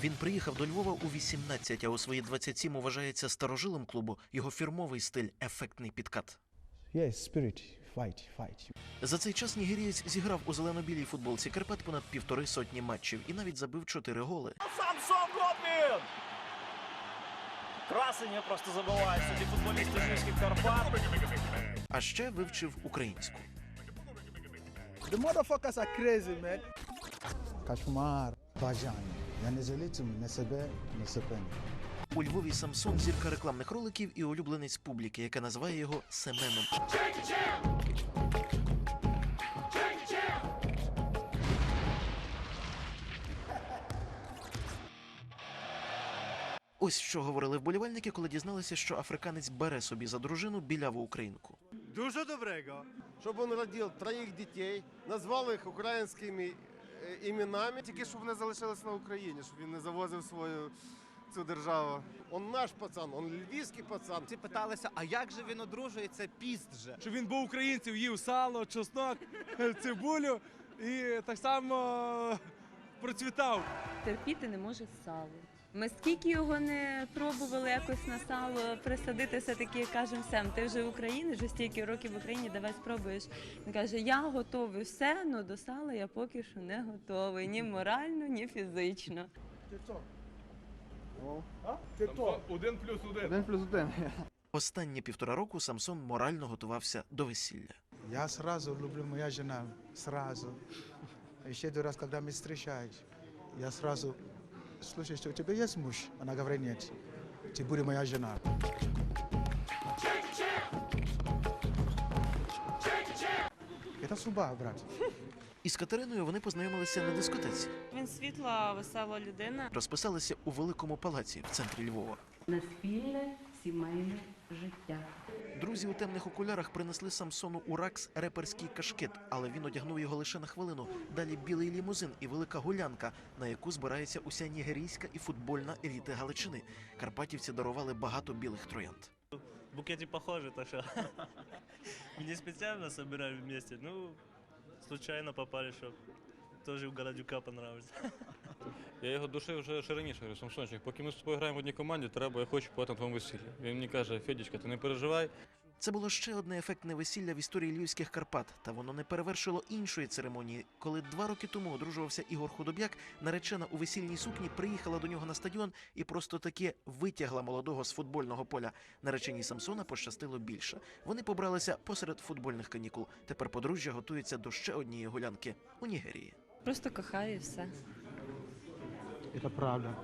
Він приїхав до Львова у 18, а у свої 27 вважається старожилом клубу. Його фірмовий стиль ефектний підкат. Yes, spirit, fight, fight. За цей час нігерієць зіграв у зелено-білій футболці Карпат понад півтори сотні матчів і навіть забив чотири голи. Самсон Готлін! Красення просто забиває собі футболісти Жирських Карпат. А ще вивчив українську. The motherfuckers are crazy, man. Кошмар, бажання. Я не залітим на себе, на себе. У Львові Самсон зірка рекламних роликів і улюбленець публіки, яка називає його Семеном. Ось що говорили вболівальники, коли дізналися, що африканець бере собі за дружину біляву українку. Дуже доброго. Щоб він родив троїх дітей, назвав їх українськими іменами. Тільки щоб вони залишилися на Україні, щоб він не завозив свою цю державу. Он наш пацан, он львівський пацан. Всі питалися, а як же він одружується? Піст же. щоб він був українців, їв сало, чеснок, цибулю і так само процвітав. терпіти не може сало. Ми скільки його не пробували якось на сало присадити, все-таки кажемо Сем, ти вже в Україні, вже стільки років в Україні, давай спробуєш. Він каже, я готовий все, але до сала я поки що не готовий, ні морально, ні фізично. Один плюс один. Один плюс один. Останні півтора року Самсон морально готувався до весілля. Я сразу люблю моя жена, сразу. Еще один раз, когда мы встречаемся, я сразу, слушай, что у тебя есть муж? Она говорит, нет, ты будешь моя жена. Это судьба, брат. Із Катериною вони познайомилися на дискотеці. Він світла, весела людина. Розписалися у великому палаці в центрі Львова. на спільне сімейне життя. Друзі у темних окулярах принесли Самсону у ракс реперський кашкет, але він одягнув його лише на хвилину. Далі білий лімузин і велика гулянка, на яку збирається уся нігерійська і футбольна еліти Галичини. Карпатівці дарували багато білих троянд. Букети похожи, так що ми не спеціально собираем вместе. Ну, случайно попали, що теж у Городюка понравилось. Я його душив вже ще раніше, говорю, Самсончик, поки ми з тобою граємо в одній команді, треба, я хочу побувати на твоєму весіллі. Він мені каже, Федічка, ти не переживай, Це було ще одне ефектне весілля в історії львівських Карпат, та воно не перевершило іншої церемонії. Коли два роки тому одружувався Ігор Худобяк, наречена у весільній сукні приїхала до нього на стадіон і просто таки витягла молодого з футбольного поля. Нареченій Самсона пощастило більше. Вони побралися посеред футбольних канікул. Тепер подружжя готується до ще однієї гулянки у Нігерії. Просто кохаю і все. Це правда.